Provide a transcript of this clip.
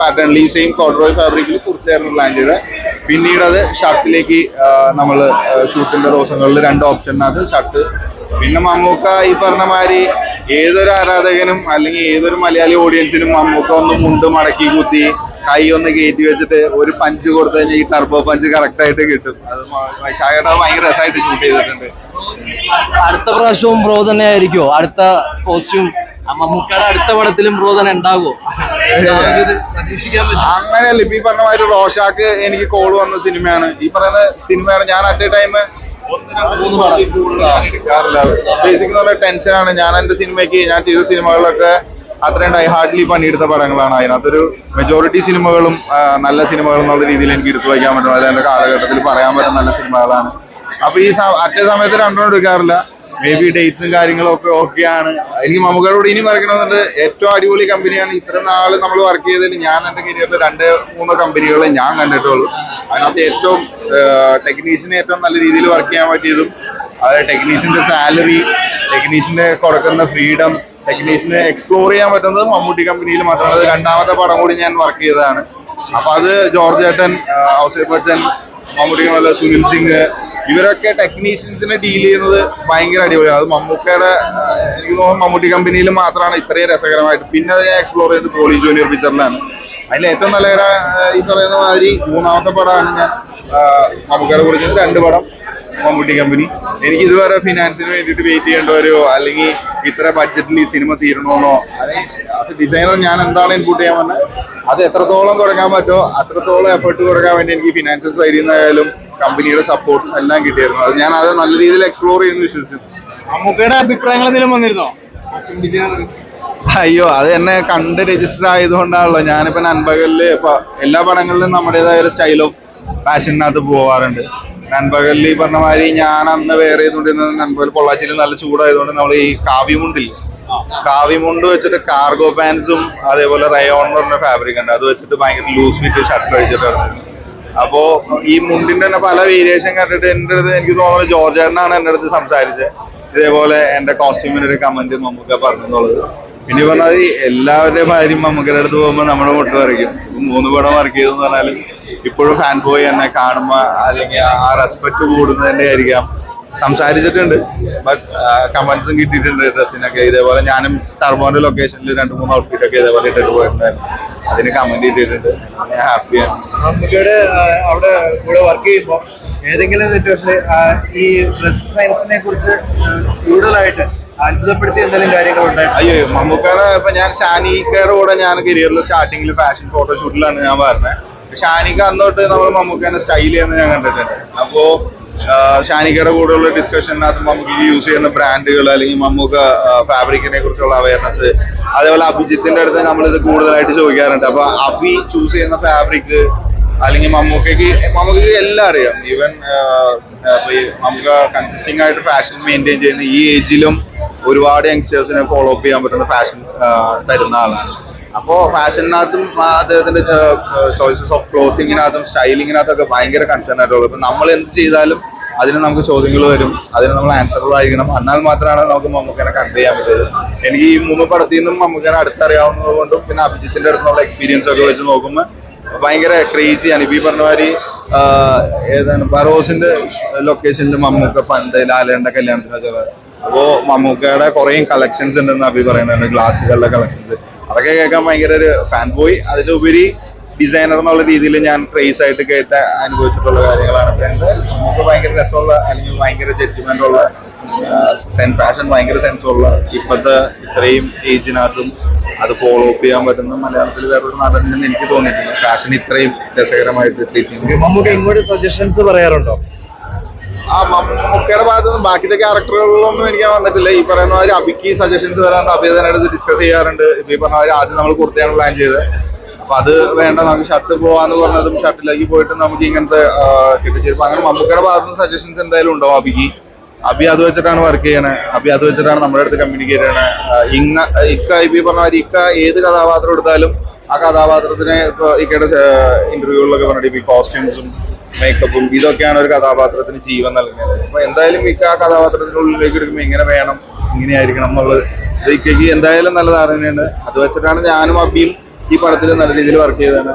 പാറ്റേണിൽ ഈ same corduroy ഫാബ്രിക്കിൽ കുർത്തയായിരുന്നു പ്ലാൻ ചെയ്തത്. പിന്നീട് അത് ഷർട്ടിലേക്ക് നമ്മൾ ഷൂട്ടിന്റെ ദിവസങ്ങളിൽ രണ്ട് ഓപ്ഷനകത്ത് ഷർട്ട്. പിന്നെ മമ്മൂക്ക ഈ പറഞ്ഞ മാതിരി ഏതൊരു ആരാധകനും അല്ലെങ്കിൽ ഏതൊരു മലയാളി ഓഡിയൻസിനും മമ്മൂക്ക ഒന്ന് മുണ്ട് മടക്കി കുത്തി കൈ ഒന്ന് കയറ്റി വെച്ചിട്ട് ഒരു പഞ്ച് കൊടുത്തു കഴിഞ്ഞാൽ ഈ ടർബോ പഞ്ച് കറക്റ്റ് ആയിട്ട് കിട്ടും. അത് വൈശാഖേട്ട ഭയങ്കര രസമായിട്ട് ഷൂട്ട് ചെയ്തിട്ടുണ്ട്. അടുത്ത പ്രാവശ്യവും ബ്രോ തന്നെ ആയിരിക്കുമോ അടുത്ത കോസ്റ്റ്യൂം മമ്മൂക്കയുടെ അടുത്ത പടത്തിലും ബ്രോ തന്നെ ഉണ്ടാകുമോ അങ്ങനെയല്ല ഇപ്പൊ ഈ പറഞ്ഞ മാതിരി റോഷാക്ക് എനിക്ക് കോൾ വന്ന സിനിമയാണ്. ഈ പറയുന്ന സിനിമയാണ് ഞാൻ അറ്റ് എ ടൈം ബേസിക് എന്നുള്ള ടെൻഷനാണ് ഞാൻ എന്റെ സിനിമയ്ക്ക് ഞാൻ ചെയ്ത സിനിമകളിലൊക്കെ അത്രയും ഡൈ ഹാർഡ്ലി പണിയെടുത്ത പടങ്ങളാണ്. അതിനകത്തൊരു മെജോറിറ്റി സിനിമകളും നല്ല സിനിമകൾ എന്നുള്ള രീതിയിൽ എനിക്ക് എടുത്തു വയ്ക്കാൻ പറ്റും. അതിൽ എന്റെ കാലഘട്ടത്തിൽ പറയാൻ പറ്റുന്ന നല്ല സിനിമകളാണ്. അപ്പൊ ഈ അറ്റ സമയത്ത് രണ്ടെണ്ണം എടുക്കാറില്ല. മേ ബി ഡേറ്റ്സും കാര്യങ്ങളും ഒക്കെ ഓക്കെയാണ് എനിക്ക് മമ്മൂക്കയോട് ഇനി പറയണമെന്നുണ്ട് ഏറ്റവും അടിപൊളി കമ്പനിയാണ്. ഇത്ര നാൾ നമ്മൾ വർക്ക് ചെയ്തതിൽ ഞാൻ എന്റെ കരിയറിൽ രണ്ട് മൂന്ന് കമ്പനികളെ ഞാൻ കണ്ടിട്ടുള്ളൂ. അതിനകത്ത് ഏറ്റവും ടെക്നീഷ്യനെ ഏറ്റവും നല്ല രീതിയിൽ വർക്ക് ചെയ്യാൻ പറ്റിയതും അതായത് ടെക്നീഷ്യന്റെ സാലറി ടെക്നീഷ്യന്റെ കൊടുക്കുന്ന ഫ്രീഡം ടെക്നീഷ്യനെ എക്സ്പ്ലോർ ചെയ്യാൻ പറ്റുന്നത് മമ്മൂട്ടി കമ്പനിയിൽ മാത്രമാണ്. അത് രണ്ടാമത്തെ പടം കൂടി ഞാൻ വർക്ക് ചെയ്തതാണ്. അപ്പോൾ അത് ജോർജ് ഏട്ടൻ ഔസേഫ് ബച്ചൻ മമ്മൂട്ടി സുനിൽ സിംഗ് ഇവരൊക്കെ ടെക്നീഷ്യൻസിനെ ഡീൽ ചെയ്യുന്നത് ഭയങ്കര അടിപൊളിയാണ്. അത് മമ്മൂക്കയുടെ എനിക്ക് തോന്നുന്നു മമ്മൂട്ടി കമ്പനിയിൽ മാത്രമാണ് ഇത്രയും രസകരമായിട്ട്. പിന്നെ ഞാൻ എക്സ്പ്ലോർ ചെയ്ത് പോളി ജൂനിയർ പിക്ചറിലാണ് അതിൽ ഏറ്റവും നല്ല ഈ പറയുന്ന മാതിരി മൂന്നാമത്തെ പടമാണ് ഞാൻ മമ്മൂക്കയുടെ കുറിച്ച് രണ്ട് പടം മമ്മൂട്ടി കമ്പനി എനിക്ക് ഇതുവരെ ഫിനാൻസിന് വേണ്ടിയിട്ട് വെയിറ്റ് ചെയ്യേണ്ട വരുമോ അല്ലെങ്കിൽ ഇത്ര ബഡ്ജറ്റിൽ ഈ സിനിമ തീരണമെന്നോ അല്ലെങ്കിൽ ഡിസൈനർ ഞാൻ എന്താണ് ഇൻപുട്ട് ചെയ്യാൻ വന്നത് അത് എത്രത്തോളം കൊടുക്കാൻ പറ്റുമോ അത്രത്തോളം എഫേർട്ട് കൊടുക്കാൻ വേണ്ടി എനിക്ക് ഫിനാൻഷ്യൽ സൈഡിൽ നിന്നായാലും കമ്പനിയുടെ സപ്പോർട്ടും എല്ലാം കിട്ടിയിരുന്നു അത് ഞാൻ അത് നല്ല രീതിയിൽ എക്സ്പ്ലോർ ചെയ്യുന്നു വിശ്വസിക്കുന്നു മമ്മൂക്കയുടെ അഭിപ്രായങ്ങൾ എന്തെങ്കിലും വന്നിരുന്നോ? അയ്യോ അത് എന്നെ കണ്ട് രജിസ്റ്റർ ആയതുകൊണ്ടാണല്ലോ. ഞാനിപ്പോ നൻപകലിൽ ഇപ്പൊ എല്ലാ പടങ്ങളിലും നമ്മുടേതായ ഒരു സ്റ്റൈൽ ഓഫ് ഫാഷനകത്ത് പോവാറുണ്ട്. നൻപകലിൽ ഈ പറഞ്ഞ മാതിരി ഞാൻ അന്ന് വേറെ ചെയ്തുകൊണ്ടിരുന്നത് നൻപകൽ പൊള്ളാച്ചിയിൽ നല്ല ചൂടായതുകൊണ്ട് നമ്മൾ ഈ കാവ്യമുണ്ടില്ലേ? കാവ്യമുണ്ട് വെച്ചിട്ട് കാർഗോ പാൻസും അതേപോലെ റയോൺ എന്ന് പറഞ്ഞ ഫാബ്രിക് ഉണ്ട്. അത് വെച്ചിട്ട് ഭയങ്കര ലൂസ് ഫിറ്റ് ഷർട്ട് കഴിച്ചിട്ടായിരുന്നു അപ്പോ ഈ മുണ്ടിന്റെ തന്നെ പല വേരിയേഷൻ കണ്ടിട്ട് എന്റെ അടുത്ത് എനിക്ക് തോന്നുന്നത് ജോർജ് ചേട്ടനാണ് എന്റെ അടുത്ത് സംസാരിച്ചത് ഇതേപോലെ എന്റെ കോസ്റ്റ്യൂമിന് ഒരു കമന്റ് മമ്മൂക്ക പറഞ്ഞെന്നുള്ളത്. പിന്നെ പറഞ്ഞാൽ എല്ലാവരുടെയും ഭാര്യയും മമ്മൂക്കയുടെ അടുത്ത് പോകുമ്പോൾ നമ്മുടെ മുട്ട് പറിക്കും. മൂന്ന് പടം വർക്ക് ചെയ്തെന്ന് പറഞ്ഞാൽ ഇപ്പോഴും ഫാൻ ബോയ് എന്നെ കാണുമ്പോ അല്ലെങ്കിൽ ആ റെസ്പെക്ട് തന്നെ ആയിരിക്കാം. സംസാരിച്ചിട്ടുണ്ട്. ബട്ട് കമന്റ്സും കിട്ടിയിട്ടുണ്ട് ഡ്രസ്സിനൊക്കെ ഇതേപോലെ ഞാനും ടർബോന്റെ ലൊക്കേഷനിൽ രണ്ട് മൂന്ന് ഔട്ട്ഫിറ്റ് ഒക്കെ ഇതേപോലെ ഇട്ടിട്ട് പോയിട്ടുണ്ടായിരുന്നു. അതിന് കമന്റ് ഞാൻ ഹാപ്പിയാണ് മമ്മൂക്കയുടെ അവിടെ കൂടെ വർക്ക് ചെയ്യുമ്പോൾ ഏതെങ്കിലും സിറ്റുവേഷനിൽ ഈ ഡ്രസ് സയൻസിനെ കുറിച്ച് കൂടുതലായിട്ട് അത്ഭുതപ്പെടുത്തി എന്തെങ്കിലും കാര്യങ്ങൾ ഉണ്ടായിരുന്നു അയ്യോ മമ്മൂക്കയുടെ ഇപ്പൊ ഞാൻ ഷാനിക്കയുടെ കൂടെ ഞാൻ കരിയറിൽ സ്റ്റാർട്ടിങ്ങിൽ ഫാഷൻ ഫോട്ടോഷൂട്ടിലാണ് ഞാൻ പറഞ്ഞത് ഷാനിക്ക അന്ന് തൊട്ട് നമ്മൾ മമ്മൂക്കനെ സ്റ്റൈൽ ചെയ്യുന്നത് ഞാൻ കണ്ടിട്ടുണ്ട്. അപ്പോ ഷാനിക്കയുടെ കൂടെയുള്ള ഡിസ്കഷനകത്ത് മമ്മൂക്ക് യൂസ് ചെയ്യുന്ന ബ്രാൻഡുകൾ അല്ലെങ്കിൽ മമ്മൂക്ക ഫാബ്രിക്കിനെ കുറിച്ചുള്ള അവയർനെസ് അതേപോലെ അഭിജിത്തിന്റെ അടുത്ത് നമ്മൾ ഇത് കൂടുതലായിട്ട് ചോദിക്കാറുണ്ട്. അപ്പൊ അഭി ചൂസ് ചെയ്യുന്ന ഫാബ്രിക് അല്ലെങ്കിൽ മമ്മൂക്കയ്ക്ക് മമ്മൂക്കയ്ക്ക് എല്ലാം അറിയാം. ഈവൻ നമുക്ക് കൺസിസ്റ്റിംഗ് ആയിട്ട് ഫാഷൻ മെയിന്റെയിൻ ചെയ്യുന്ന ഈ ഏജിലും ഒരുപാട് യങ്സ്റ്റേഴ്സിനെ ഫോളോ അപ്പ് ചെയ്യാൻ പറ്റുന്ന ഫാഷൻ തരുന്ന ആളാണ്. അപ്പോൾ ഫാഷനകത്തും അദ്ദേഹത്തിന്റെ ചോയ്സസ് ഓഫ് ക്ലോത്തിങ്ങിനകത്തും സ്റ്റൈലിങ്ങിനകത്തൊക്കെ ഭയങ്കര കൺസേൺ ആയിട്ടുള്ളത് ഇപ്പൊ നമ്മൾ എന്ത് ചെയ്താലും അതിന് നമുക്ക് ചോദ്യങ്ങൾ വരും. അതിന് നമ്മൾ ആൻസറുകൾ ആയിരിക്കണം. എന്നാൽ മാത്രമാണ് നമുക്ക് മമ്മൂക്കനെ കണ്ട് ചെയ്യാൻ പറ്റുന്നത് എനിക്ക് ഈ മൂന്ന് പടത്തിൽ നിന്നും മമ്മൂക്കനെ അടുത്തറിയാവുന്നത് കൊണ്ടും പിന്നെ അഭിജിത്തിന്റെ അടുത്തുള്ള എക്സ്പീരിയൻസ് ഒക്കെ വെച്ച് നോക്കുമ്പോൾ ഭയങ്കര ക്രേസിയാണ് ഇപ്പം ഈ പറഞ്ഞ മാതിരി ഏതാണ് ബറോസിന്റെ ലൊക്കേഷനിൽ മമ്മൂക്ക പണ്ട് ലാലേണ്ട കല്യാണത്തിന് വെച്ചത്. അപ്പോ മമ്മൂക്കയുടെ കുറേ കളക്ഷൻസ് ഉണ്ടെന്ന് അഭി പറയുന്നുണ്ട് ഗ്ലാസ്സുകളുടെ കളക്ഷൻസ് അതൊക്കെ കേൾക്കാൻ ഭയങ്കര ഒരു ഫാൻ ബോയ് അതിലുപരി ഡിസൈനർ എന്നുള്ള രീതിയിൽ ഞാൻ ക്രേസ് ആയിട്ട് കേട്ട അനുഭവിച്ചിട്ടുള്ള കാര്യങ്ങളാണ്. എന്തായാലും രസമുള്ള അല്ലെങ്കിൽ ഭയങ്കര ജഡ്ജ്മെന്റ് ഉള്ള സെൻ ഫാഷൻ ഭയങ്കര സെൻസ് ഉള്ള ഇപ്പോഴത്തെ ഇത്രയും ഏജിനകത്തും അത് ഫോളോ അപ്പ് ചെയ്യാൻ പറ്റുന്ന മലയാളത്തിൽ വേറൊരു നടനെന്ന് എനിക്ക് തോന്നിയിട്ടില്ല ഫാഷൻ ഇത്രയും രസകരമായിട്ട് ട്രീറ്റ് ചെയ്യുന്നു. ഇങ്ങോട്ട് സജഷൻസ് പറയാറുണ്ടോ? ആ മമ്മൂക്കയുടെ ഭാഗത്ത് നിന്ന് ബാക്കിത്തെ ക്യാരക്ടറുകളിലൊന്നും എനിക്ക് വന്നിട്ടില്ല. ഈ പറയുന്ന മാതിരി അബിക്ക് സജഷൻസ് വരാറുണ്ട് തന്നെ ഡിസ്കസ് ചെയ്യാറുണ്ട്. ഇപ്പൊ ഈ പറഞ്ഞ മാതിരി ആദ്യം നമ്മൾ കുർത്തയാണ് പ്ലാൻ ചെയ്തത്. അപ്പൊ അത് വേണ്ട നമുക്ക് ഷർട്ട് പോവാന്ന് പറഞ്ഞതും ഷർട്ടിലേക്ക് പോയിട്ട് നമുക്ക് ഇങ്ങനത്തെ കിട്ടിച്ചിരിപ്പോ. അങ്ങനെ മമ്മൂക്കയുടെ ഭാഗത്ത് നിന്ന് സജഷൻസ് എന്തായാലും ഉണ്ടോ അബിക്ക്? അബി അത് വെച്ചിട്ടാണ് വർക്ക് ചെയ്യണേ. അബി അത് വെച്ചിട്ടാണ് നമ്മുടെ അടുത്ത് കമ്മ്യൂണിക്കേറ്റ് ചെയ്യണേ. ഇങ്ങ ഇക്ക ഇപ്പൊ പറഞ്ഞ മാതിരി ഇക്ക ഏത് കഥാപാത്രം എടുത്താലും ആ കഥാപാത്രത്തിനെ ഇപ്പൊ ഇക്കയുടെ ഇന്റർവ്യൂകളിലൊക്കെ പറഞ്ഞിട്ട് കോസ്റ്റ്യൂംസും മേക്കപ്പും ഇതൊക്കെയാണ് ഒരു കഥാപാത്രത്തിന് ജീവൻ നൽകുന്നത്. അപ്പൊ എന്തായാലും ഇക്ക ആ കഥാപാത്രത്തിനുള്ളിലേക്ക് എടുക്കുമ്പോൾ ഇങ്ങനെ വേണം ഇങ്ങനെയായിരിക്കണം എന്നുള്ളത്. ഇത് ഇക്കയ്ക്ക് എന്തായാലും നല്ല ധാരണയുണ്ട്. അത് വെച്ചിട്ടാണ് ഞാനും അബിയും ഈ പടത്തിൽ നല്ല രീതിയിൽ വർക്ക് ചെയ്തതാണ്.